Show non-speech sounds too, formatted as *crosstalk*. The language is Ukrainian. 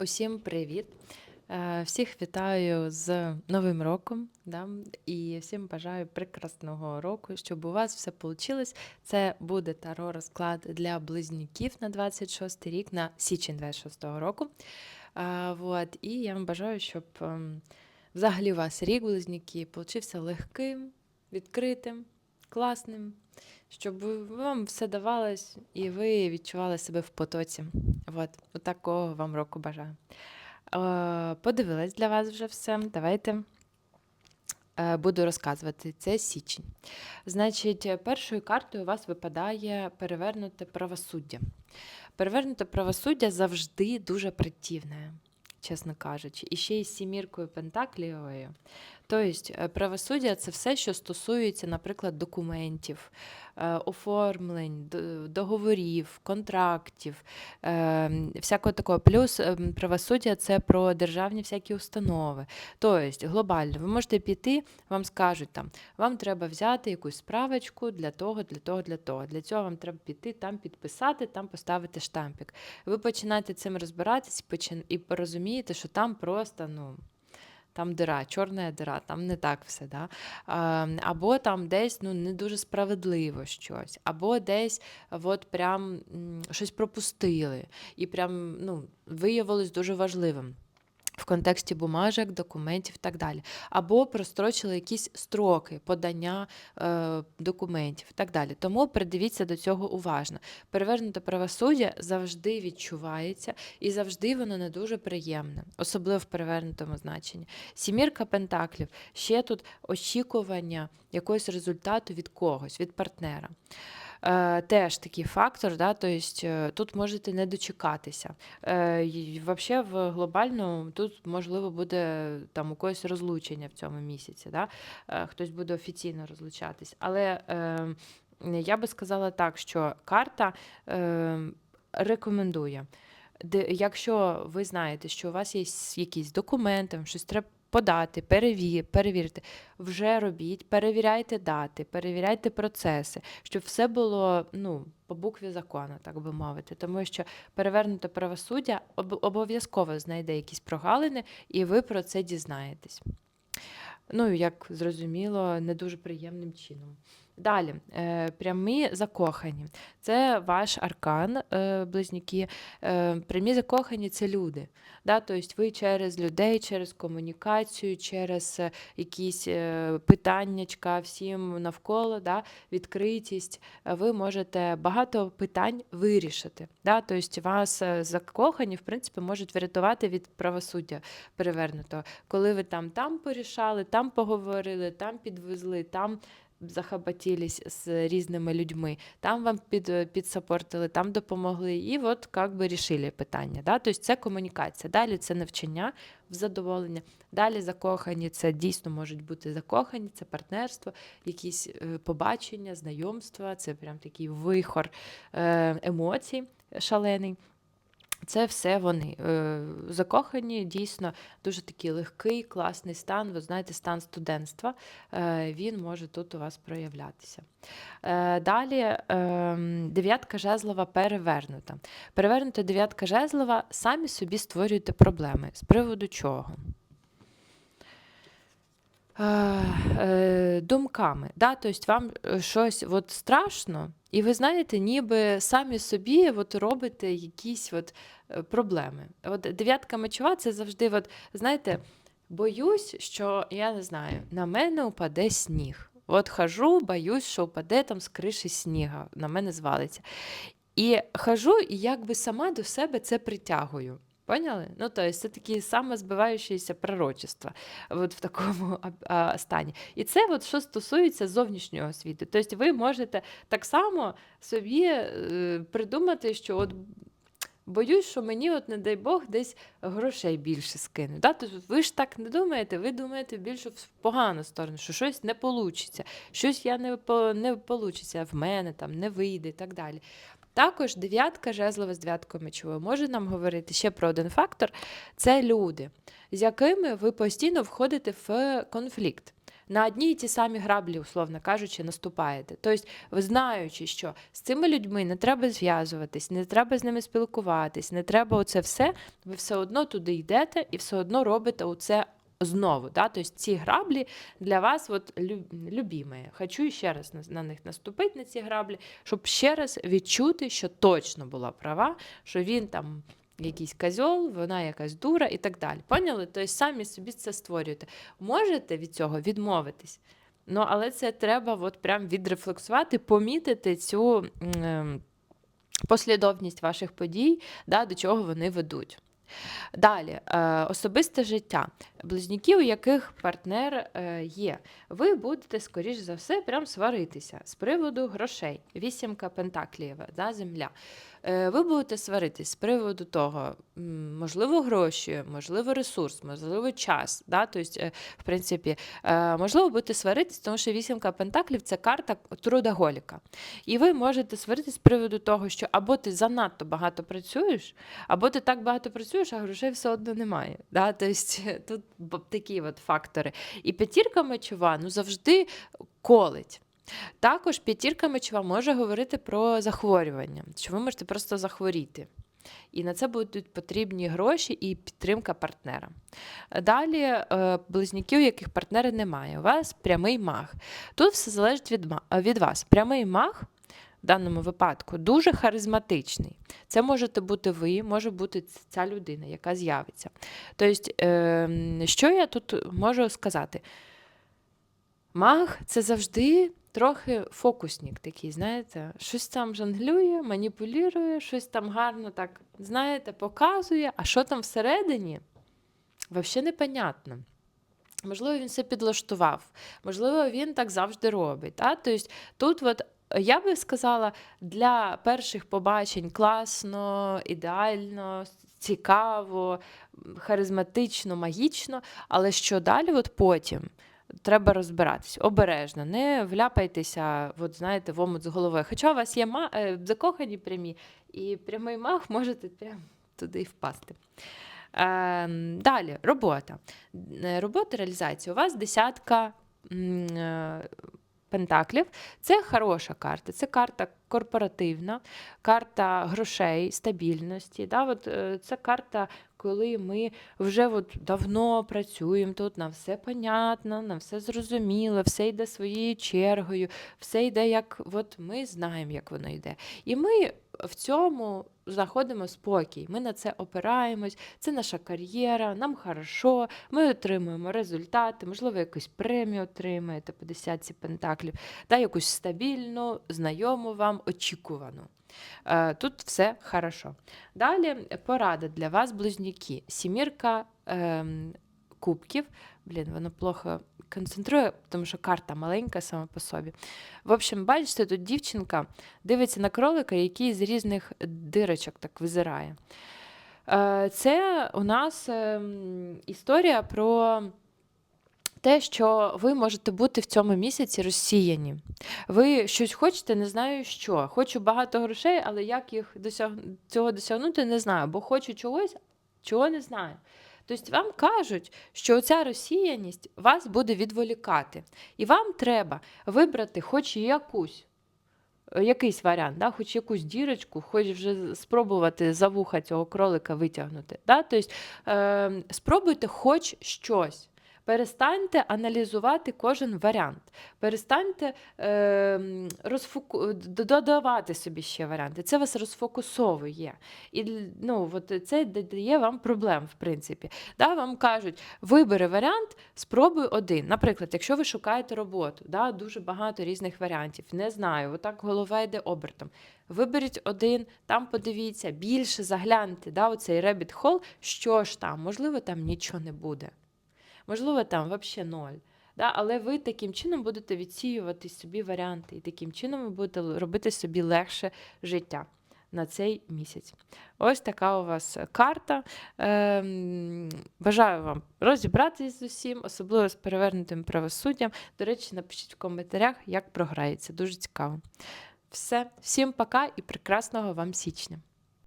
Усім привіт! Е, Всіх вітаю з Новим роком. Да? І всім бажаю прекрасного року, щоб у вас все вийшло. Це буде таро розклад для близнюків на 26 рік, на січень 26 року. А, вот. І я вам бажаю, щоб ем, взагалі у вас рік близнюки получився легким, відкритим, класним, щоб вам все давалось і ви відчували себе в потоці. От, такого вам року бажаю. Е, Подивилась для вас вже все. Давайте е, буду розказувати. Це січень. Значить, першою картою у вас випадає перевернуте правосуддя. Перевернуте правосуддя завжди дуже противне, чесно кажучи. І ще й з сіміркою Пентаклієвою. Тобто, е, правосуддя це все, що стосується, наприклад, документів, е, оформлень, договорів, контрактів, всякого такого. Плюс правосуддя це про державні всякі установи. Тобто, глобально, ви можете піти, вам скажуть там, вам треба взяти якусь справочку для того, для того, для того. Для цього вам треба піти, там підписати, там поставити штампик. Ви починаєте цим розбиратись і порозумієте, що там просто, ну там дира, чорна дира, там не так все. Да? Або там десь ну, не дуже справедливо щось, або десь от прям щось пропустили, і прям ну, виявилось дуже важливим. В контексті бумажок, документів і так далі. Або прострочили якісь строки подання е, документів і так далі. Тому придивіться до цього уважно. Перевернуте правосуддя завжди відчувається і завжди воно не дуже приємне, особливо в перевернутому значенні. Сімірка пентаклів ще тут очікування якогось результату від когось, від партнера. Е, теж такий фактор, да, тобто тут можете не дочекатися. Е, і в глобальному тут можливо буде там у когось розлучення в цьому місяці. Да? Е, хтось буде офіційно розлучатись. Але е, я би сказала так, що карта е, рекомендує. Якщо ви знаєте, що у вас є якісь документи, щось треба подати, перевір, перевірити, вже робіть, перевіряйте дати, перевіряйте процеси, щоб все було ну, по букві закону, так би мовити. Тому що перевернуте правосуддя об- обов'язково знайде якісь прогалини, і ви про це дізнаєтесь. Ну, як зрозуміло, не дуже приємним чином. Далі, е, прямі закохані. Це ваш аркан, е, близнюки. Е, прямі закохані це люди. Да? Тобто ви через людей, через комунікацію, через якісь питаннячка всім навколо, да? відкритість, ви можете багато питань вирішити. Да? Тобто вас закохані, в принципі, можуть врятувати від правосуддя перевернутого. Коли ви там там порішали, там поговорили, там підвезли, там захабатілись з різними людьми, там вам під, підсапортили, там допомогли, і от як би рішили питання. Да? Тобто це комунікація. Далі це навчання в задоволення. Далі закохані, це дійсно можуть бути закохані, це партнерство, якісь е, побачення, знайомства, це прям такий вихор е, емоцій шалений. Це все вони. Е, Закохані, дійсно, дуже такий легкий, класний стан. Ви знаєте, стан студентства. Е, Він може тут у вас проявлятися. Е, Далі ем, дев'ятка жезлова перевернута. Перевернута дев'ятка жезлова, самі собі створюєте проблеми. З приводу чого? Е, думками. Да? Тобто вам е, щось от страшно, і ви знаєте, ніби самі собі от робите якісь от е, проблеми. От дев'ятка мечова це завжди, от, знаєте, боюсь, що я не знаю, на мене упаде сніг. От хожу, боюсь, що впаде там з криші сніга, на мене звалиться. І хожу, і якби сама до себе це притягую. Поняли? Ну, тобто, *laughs* це такі самозбиваючіся пророчества от в такому а, стані. І це от що стосується зовнішнього світу. Тобто ви можете так само собі е, придумати, що от боюсь, що мені, от, не дай Бог, десь грошей більше скинуть. Да? Тобто ви ж так не думаєте, ви думаєте більше в погану сторону, що щось не вийде, щось я не, не вийде, в мене там не вийде і так далі. Також дев'ятка жезлова з дев'яткою мечовою може нам говорити ще про один фактор: це люди, з якими ви постійно входите в конфлікт. на одні і ті самі граблі, условно кажучи, наступаєте. Тобто, знаючи, що з цими людьми не треба зв'язуватись, не треба з ними спілкуватись, не треба оце все, ви все одно туди йдете і все одно робите оце знову. Да? Тобто ці граблі для вас от, лю- любімі. Хочу ще раз на, них наступити, на ці граблі, щоб ще раз відчути, що точно була права, що він там. Якийсь козьол, вона якась дура і так далі. Поняли? Тобто самі собі це створюєте. Можете від цього відмовитись, ну але це треба от прям відрефлексувати, помітити цю послідовність ваших подій, да, до чого вони ведуть. Далі, е, особисте життя. Близнюки, у яких партнер е, є. Ви будете, скоріш за все, прям сваритися з приводу грошей. Вісімка пентаклієва, да, земля. Е, ви будете сваритись з приводу того, можливо, гроші, можливо, ресурс, можливо, час. Да? Тобто, е, в принципі, можливо, будете сваритись, тому що вісімка пентаклів це карта трудоголіка. І ви можете сваритись з приводу того, що або ти занадто багато працюєш, або ти так багато працюєш, а грошей все одно немає. Да? Тобто, тут такі от фактори. І п'ятірка мечова ну, завжди колить. Також п'ятірка мечова може говорити про захворювання, що ви можете просто захворіти. І на це будуть потрібні гроші і підтримка партнера. Далі е, близнюки, у яких партнера немає. У вас прямий маг. Тут все залежить від вас. Прямий маг в даному випадку дуже харизматичний. Це можете бути ви, може бути ця людина, яка з'явиться. Тобто, е, що я тут можу сказати? Маг це завжди трохи фокусник такий, знаєте, щось там жонглює, маніпулює, щось там гарно так, знаєте, показує, а що там всередині, взагалі непонятно. Можливо, він все підлаштував, можливо, він так завжди робить. Тобто, тут от, я би сказала, для перших побачень класно, ідеально, цікаво, харизматично, магічно, але що далі, от потім, треба розбиратись обережно, не вляпайтеся, от, знаєте, в омут з головою. Хоча у вас є ма... е, закохані прямі, і прямий маг можете прям туди й впасти. Ем, далі, робота. Е, Робота реалізації. У вас десятка е, пентаклів. Це хороша карта, це карта корпоративна, карта грошей, стабільності. Да? От, е, це карта, коли ми вже от давно працюємо тут, нам все понятно, нам все зрозуміло, все йде своєю чергою, все йде, як от ми знаємо, як воно йде. І ми в цьому знаходимо спокій. Ми на це опираємось, це наша кар'єра, нам хорошо, ми отримуємо результати, можливо, якусь премію отримаєте по десятці пентаклів, да, якусь стабільну, знайому вам, очікувану. Е, Тут все хорошо. Далі порада для вас, близнюки. Сімірка ем, кубків. Блін, воно плохо концентрує, тому що карта маленька сама по собі. В общем, бачите, тут дівчинка дивиться на кролика, який з різних дирочок так визирає. Е, Це у нас ем, історія про те, що ви можете бути в цьому місяці розсіяні. Ви щось хочете, не знаю що. Хочу багато грошей, але як їх досяг... цього досягнути, не знаю, бо хочу чогось, чого не знаю. Тобто вам кажуть, що ця розсіяність вас буде відволікати. І вам треба вибрати хоч якусь. е, Якийсь варіант, да? хоч якусь дірочку, хоч вже спробувати за вуха цього кролика витягнути. Да? Тобто, е, спробуйте хоч щось. Перестаньте аналізувати кожен варіант. Перестаньте е, розфоку... додавати собі ще варіанти. Це вас розфокусовує. І ну, от це дає вам проблем, в принципі. Да, вам кажуть, вибери варіант, спробуй один. Наприклад, якщо ви шукаєте роботу, да, дуже багато різних варіантів. Не знаю, отак голова йде обертом. Виберіть один, там подивіться, більше загляньте, да, оцей rabbit hole, що ж там, можливо, там нічого не буде. Можливо, там взагалі ноль. Да? Але ви таким чином будете відсіювати собі варіанти, і таким чином ви будете робити собі легше життя на цей місяць. Ось така у вас карта. Ем, бажаю вам розібратися з усім, особливо з перевернутим правосуддям. До речі, напишіть в коментарях, як програється. Дуже цікаво. Все, всім пока і прекрасного вам січня!